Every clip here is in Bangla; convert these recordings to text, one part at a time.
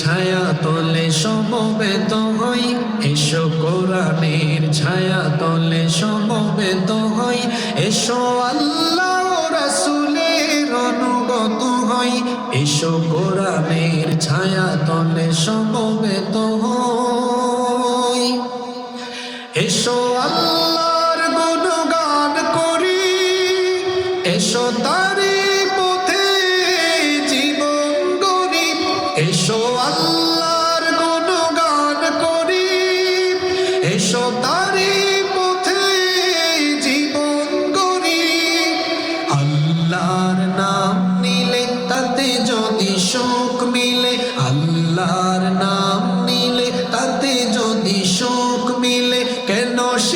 ছায়া তলে সমবেত হই, এসো কোরআনের ছায়া তলে সমবেত হই, এসো আল্লাহ রাসূলের অনুগত হই, এসো কোরআনের ছায়া তলে সমবেত হই। এসো আল্লাহর গুণগান করি, এসো তার এসো আল্লাহর গুণগান করি। এসো তারি পথে জীবন গরি আল্লাহর নাম নিলে তাতে যদি শোক মিলে। আল্লাহর নাম নিলে তাতে যদি শোক মিলে। কেন সেই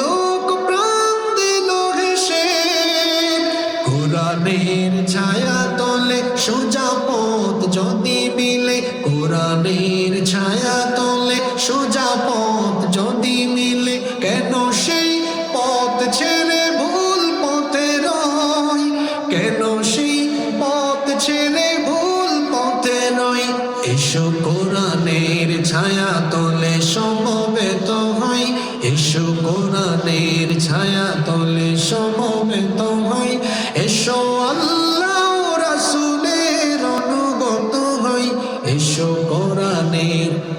কোরআনের ছায়া তলে, সোজা পথ যদি মিলে, কোরআনের ছায়া তলে, সোজা পথ যদি মিলে, কেন সেই পথ ছেড়ে ভুল পথে রয় কেন সেই পথ ছেড়ে ভুল পথে নয়? এসো কোরআনের ছায়া তলে, সমবেত হয়। এসো কোরআনের ছায়া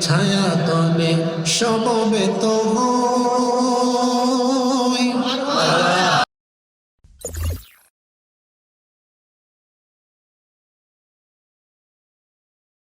ছায়া তলে সমবেত হই